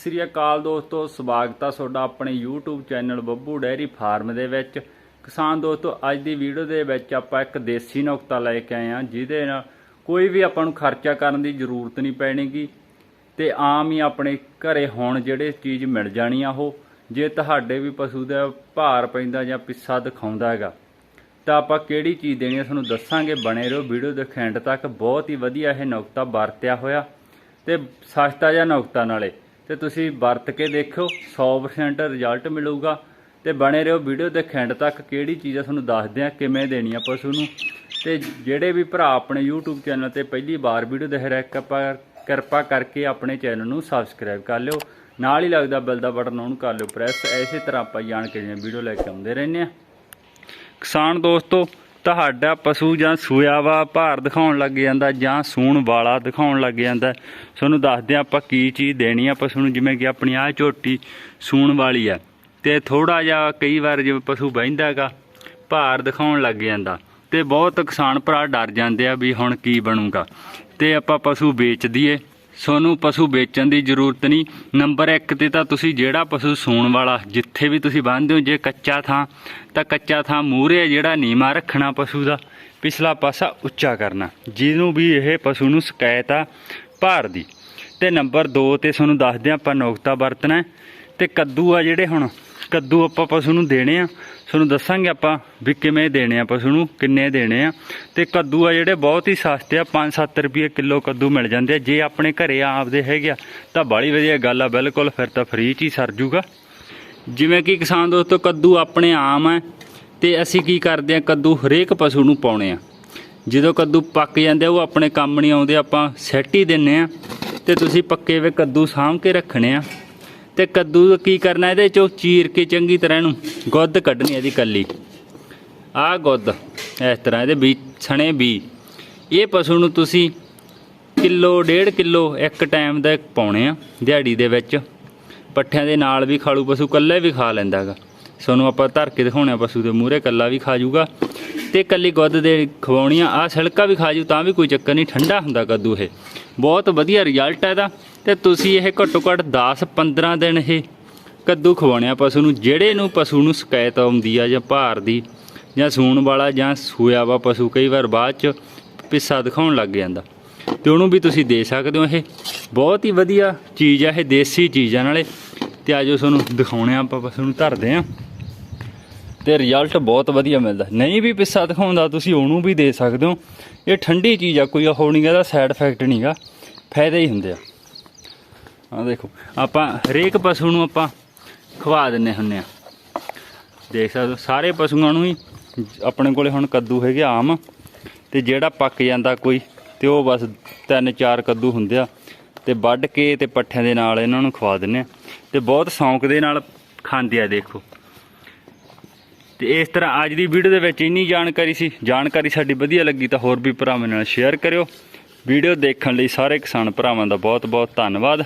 ਸਤਿ ਸ੍ਰੀ ਅਕਾਲ ਦੋਸਤੋ, ਸਵਾਗਤ ਆ ਤੁਹਾਡਾ ਆਪਣੇ YouTube channel Babbu dairy farm ਦੇ ਵਿੱਚ। ਕਿਸਾਨ ਦੋਸਤੋ, ਅੱਜ ਦੀ ਵੀਡੀਓ ਦੇ ਵਿੱਚ ਆਪਾਂ ਇੱਕ ਦੇਸੀ ਨੁਕਤਾ ਲੈ ਕੇ ਆਏ ਆ ਜਿਹਦੇ ਨਾਲ ਕੋਈ ਵੀ ਆਪਾਂ ਨੂੰ ਖਰਚਾ ਕਰਨ ਦੀ ਜ਼ਰੂਰਤ ਨਹੀਂ ਪੈਣੀਗੀ ਤੇ ਆਮ ਹੀ ਆਪਣੇ ਘਰੇ ਹੁਣ ਜਿਹੜੇ ਚੀਜ਼ ਮਿਲ ਜਾਣੀ ਆ ਉਹ, ਜੇ ਤੁਹਾਡੇ ਵੀ ਪਸ਼ੂ ਦਾ ਭਾਰ ਪੈਂਦਾ ਜਾਂ ਪਿੱਸਾ ਦਿਖਾਉਂਦਾ ਹੈਗਾ, ਤਾਂ ਆਪਾਂ ਕਿਹੜੀ ਚੀਜ਼ ਦੇਣੀ ਹੈ ਤੁਹਾਨੂੰ ਦੱਸਾਂਗੇ। ਬਣੇ ਰਹੋ ਵੀਡੀਓ ਦੇ ਖੈਂਡ ਤੱਕ। ਬਹੁਤ ਹੀ ਵਧੀਆ ਇਹ ਨੁਕਤਾ ਵਰਤਿਆ ਹੋਇਆ ਤੇ ਸਸਤਾ ਜਿਹਾ ਨੁਕਤਾ ਨਾਲੇ। ਤੇ ਤੁਸੀਂ ਵਰਤ ਕੇ ਦੇਖਿਓ 100% ਰਿਜ਼ਲਟ ਮਿਲੂਗਾ। ਤੇ ਬਣੇ ਰਹੋ ਵੀਡੀਓ ਦੇ ਐਂਡ ਤੱਕ, ਕਿਹੜੀ ਚੀਜ਼ ਆ ਤੁਹਾਨੂੰ ਦੱਸਦੇ ਆ, ਕਿਵੇਂ ਦੇਣੀ ਆ ਪਸ਼ੂ ਨੂੰ। ਤੇ ਜਿਹੜੇ ਵੀ ਭਰਾ ਆਪਣੇ YouTube ਚੈਨਲ ਤੇ ਪਹਿਲੀ ਵਾਰ ਵੀਡੀਓ ਦੇਖ ਰਹੇ ਕਿਰਪਾ ਕਿਰਪਾ ਕਰਕੇ ਆਪਣੇ ਚੈਨਲ ਨੂੰ ਸਬਸਕ੍ਰਾਈਬ ਕਰ ਲਿਓ। ਨਾਲ ਹੀ ਲੱਗਦਾ ਬੈਲ ਦਾ ਬਟਨ ਉਹਨੂੰ ਕਰ ਲਿਓ ਪ੍ਰੈਸ ਐਸੇ ਤਰ੍ਹਾਂ ਆਪਾਂ ਜਾਣ ਜਾਣਕਾਰੀਆਂ ਵੀਡੀਓ ਲੈ ਕੇ ਆਉਂਦੇ ਰਹਿੰਦੇ ਆ। ਕਿਸਾਨ ਦੋਸਤੋ ਤੁਹਾਡਾ ਪਸ਼ੂ ਜਾਂ ਸੂਇਆ ਵਾ, ਭਾਰ ਦਿਖਾਉਣ ਲੱਗ ਜਾਂਦਾ ਜਾਂ ਸੂਣ ਵਾਲਾ ਦਿਖਾਉਣ ਲੱਗ ਜਾਂਦਾ। ਤੁਹਾਨੂੰ ਦੱਸਦੇ ਹਾਂ ਆਪਾਂ ਕੀ ਚੀਜ਼ ਦੇਣੀ ਆ ਪਸ਼ੂ ਨੂੰ, ਜਿਵੇਂ ਕਿ ਆਪਣੀ ਆਹ ਝੋਟੀ ਸੂਣ ਵਾਲੀ ਆ। ਤੇ ਥੋੜਾ ਜਿਹਾ ਕਈ ਵਾਰ ਜਿਵੇਂ ਪਸ਼ੂ ਬਹਿੰਦਾ ਹੈਗਾ ਭਾਰ ਦਿਖਾਉਣ ਲੱਗ ਜਾਂਦਾ। ਤੇ ਬਹੁਤ ਕਿਸਾਨ ਭਰਾ ਡਰ ਜਾਂਦੇ ਆ ਵੀ ਹੁਣ ਕੀ ਬਣੂਗਾ। ਤੇ ਆਪਾਂ ਪਸ਼ੂ ਵੇਚ ਦਈਏ। ਤੁਹਾਨੂੰ ਪਸ਼ੂ ਵੇਚਣ ਦੀ ਜ਼ਰੂਰਤ ਨਹੀਂ। ਨੰਬਰ 1 ਤੇ ਤਾਂ ਤੁਸੀਂ ਜਿਹੜਾ ਪਸ਼ੂ ਸੂਣ ਵਾਲਾ, ਜਿੱਥੇ ਵੀ ਤੁਸੀਂ ਬੰਨ੍ਹਦੇ ਹੋ, ਜੇ ਕੱਚਾ ਥਾਂ, ਤਾਂ ਕੱਚਾ ਥਾਂ ਮੂਹਰੇ ਜਿਹੜਾ ਨੀਮਾ ਰੱਖਣਾ ਪਸ਼ੂ ਦਾ। ਪਿਛਲਾ ਪਾਸਾ ਉੱਚਾ ਕਰਨਾ, ਜਿਹਨੂੰ ਵੀ ਇਹ ਪਸ਼ੂ ਨੂੰ ਸ਼ਿਕਾਇਤ ਆ ਭਾਰ ਦੀ। ਤੇ ਨੰਬਰ 2 ਤੇ ਤੁਹਾਨੂੰ ਦੱਸਦੇ ਹਾਂ ਆਪਾਂ ਨੁਕਤਾ ਵਰਤਣਾ ਹੈ। ਤੇ ਕੱਦੂ ਆ ਜਿਹੜੇ ਹੁਣ ਕੱਦੂ ਆਪਾਂ ਪਸ਼ੂ ਨੂੰ ਦੇਣੇ ਆ। ਤੁਹਾਨੂੰ ਦੱਸਾਂਗੇ ਆਪਾਂ ਵੀ ਕਿਵੇਂ ਦੇਣੇ ਆ ਪਸ਼ੂ ਨੂੰ ਕਿੰਨੇ ਦੇਣੇ ਆ। ਤੇ ਕੱਦੂ ਆ ਜਿਹੜੇ ਬਹੁਤ ਹੀ ਸਸਤੇ ਆ 5-7 ਰੁਪਏ ਕਿਲੋ ਕੱਦੂ ਮਿਲ ਜਾਂਦੇ ਆ। ਜੇ ਆਪਣੇ ਘਰੇ ਆਪਦੇ ਹੈਗੇ ਆ, ਤਾਂ ਬਾਲੀ ਵਧੀਆ ਗੱਲ ਆ, ਬਿਲਕੁਲ ਫਿਰ ਤਾਂ ਫ੍ਰੀ ਚ ਹੀ ਸਰ ਜੂਗਾ। ਜਿਵੇਂ ਕਿ ਕਿਸਾਨ ਦੋਸਤੋ, ਕੱਦੂ ਆਪਣੇ ਆਮ ਹੈ ਤੇ ਅਸੀਂ ਕੀ ਕਰਦੇ ਆ, ਕੱਦੂ ਹਰੇਕ ਪਸ਼ੂ ਨੂੰ ਪਾਉਣੇ ਆ। ਜਦੋਂ ਕੱਦੂ ਪੱਕ ਜਾਂਦੇ ਆ, ਉਹ ਆਪਣੇ ਕੰਮ ਨਹੀਂ ਆਉਂਦੇ, ਆਪਾਂ ਸੈੱਟ ਹੀ ਦਿੰਨੇ ਆ। ਤੇ ਤੁਸੀਂ ਪੱਕੇ ਵੇ ਕੱਦੂ ਸਾਂਭ ਕੇ ਰੱਖਣੇ ਆ। ਤੇ ਕੱਦੂ ਕੀ ਕਰਨਾ ਇਹਦੇ ਚੋਂ? ਚੀਰ ਕੇ ਚੰਗੀ ਤਰ੍ਹਾਂ ਇਹਨੂੰ ਗੁੱਦ ਕੱਢਣੀ ਇਹਦੀ ਕੱਲੀ। ਆਹ ਗੁੱਦ, ਇਸ ਤਰ੍ਹਾਂ ਇਹਦੇ ਬੀ ਛਣੇ ਬੀ। ਇਹ ਪਸ਼ੂ ਨੂੰ ਤੁਸੀਂ ਕਿਲੋ, ਡੇਢ ਕਿਲੋ ਇੱਕ ਟਾਈਮ ਦਾ ਪਾਉਣੇ ਆ ਦਿਹਾੜੀ ਦੇ ਵਿੱਚ। ਪੱਠਿਆਂ ਦੇ ਨਾਲ ਵੀ ਖਾਲੂ ਪਸ਼ੂ ਕੱਲੇ ਵੀ ਖਾ ਲੈਂਦਾ ਹੈਗਾ। ਤੁਹਾਨੂੰ ਆਪਾਂ ਧਰ ਕੇ ਦਿਖਾਉਣਾ ਪਸ਼ੂ ਦੇ ਮੂਹਰੇ ਕੱਲਾ ਵੀ ਖਾ ਜਾਊਗਾ। ਤੇ ਕੱਲੀ ਗੁੱਦ ਦੇ ਖਵਾਉਣੀਆਂ ਆ ਛਿਲਕਾ ਵੀ ਖਾ ਜੂ, ਤਾਂ ਵੀ ਕੋਈ ਚੱਕਰ ਨਹੀਂ, ਠੰਡਾ ਹੁੰਦਾ ਕੱਦੂ ਇਹ। ਬਹੁਤ ਵਧੀਆ ਰਿਜ਼ਲਟ ਹੈ ਇਹਦਾ। ਤੇ ਤੁਸੀਂ ਇਹ ਘੱਟੋ ਘੱਟ 10 15 ਦਿਨ ਇਹ ਕੱਦੂ ਖਵਾਉਣਿਆ ਪਸ਼ੂ ਨੂੰ, ਜਿਹੜੇ ਨੂੰ ਪਸ਼ੂ ਨੂੰ ਸ਼ਿਕਾਇਤ ਆਉਂਦੀ ਆ ਜਾਂ ਭਾਰ ਦੀ, ਜਾਂ ਸੂਣ ਵਾਲਾ ਜਾਂ ਸੂਇਆ ਵਾ ਪਸ਼ੂ, ਕਈ ਵਾਰ ਬਾਅਦ ਚ ਪਿੱਸਾ ਦਿਖਾਉਣ ਲੱਗ ਜਾਂਦਾ। ਤੇ ਉਹਨੂੰ ਵੀ ਤੁਸੀਂ ਦੇ ਸਕਦੇ ਹੋ ਇਹ। ਬਹੁਤ ਹੀ ਵਧੀਆ ਚੀਜ਼ ਆ ਇਹ, ਦੇਸੀ ਚੀਜ਼ਾਂ ਨਾਲੇ। ਤੇ ਆਜੋ ਤੁਹਾਨੂੰ ਦਿਖਾਉਣੇ ਆ ਆਪਾਂ ਪਸ਼ੂ ਨੂੰ, ਧਰਦੇ ਆ। ਤੇ ਰਿਜ਼ਲਟ ਬਹੁਤ ਵਧੀਆ ਮਿਲਦਾ। ਨਹੀਂ ਵੀ ਪਿੱਸਾ ਦਿਖਾਉਂਦਾ, ਤੁਸੀਂ ਉਹਨੂੰ ਵੀ ਦੇ ਸਕਦੇ ਹੋ। ਇਹ ਠੰਡੀ ਚੀਜ਼ ਆ, ਕੋਈ ਉਹ ਨਹੀਂ ਇਹਦਾ ਸਾਈਡ ਇਫੈਕਟ ਨਹੀਂਗਾ ਫਾਇਦੇ ਹੀ ਹੁੰਦੇ ਆ। ਆ ਦੇਖੋ, ਆਪਾਂ ਹਰੇਕ ਪਸ਼ੂ ਨੂੰ ਆਪਾਂ ਖਵਾ ਦਿੰਨੇ ਹੁੰਨੇ ਆ। ਦੇਖ ਸਕਦੇ ਹੋ, ਸਾਰੇ ਪਸ਼ੂਆਂ ਨੂੰ ਹੀ ਆਪਣੇ ਕੋਲੇ ਹੁਣ ਕੱਦੂ ਹੈਗੇ ਆਮ, ਤੇ ਜਿਹੜਾ ਪੱਕ ਜਾਂਦਾ ਕੋਈ, ਤੇ ਉਹ ਬਸ ਤਿੰਨ ਚਾਰ ਕੱਦੂ ਹੁੰਦੇ ਆ, ਤੇ ਵੱਢ ਕੇ ਤੇ ਪੱਠਿਆਂ ਦੇ ਨਾਲ ਇਹਨਾਂ ਨੂੰ ਖਵਾ ਦਿੰਨੇ ਆ। ਤੇ ਬਹੁਤ ਸ਼ੌਂਕ ਦੇ ਨਾਲ ਖਾਂਦੇ ਆ, ਦੇਖੋ। ਤੇ ਇਸ ਤਰ੍ਹਾਂ ਅੱਜ ਦੀ ਵੀਡੀਓ ਦੇ ਵਿੱਚ ਇੰਨੀ ਜਾਣਕਾਰੀ ਸੀ, ਜਾਣਕਾਰੀ ਸਾਡੀ ਵਧੀਆ ਲੱਗੀ ਤਾਂ ਹੋਰ ਵੀ ਭਰਾਵਾਂ ਨਾਲ ਸ਼ੇਅਰ ਕਰਿਓ। ਵੀਡੀਓ ਦੇਖਣ ਲਈ ਸਾਰੇ ਕਿਸਾਨ ਭਰਾਵਾਂ ਦਾ ਬਹੁਤ ਬਹੁਤ ਧੰਨਵਾਦ।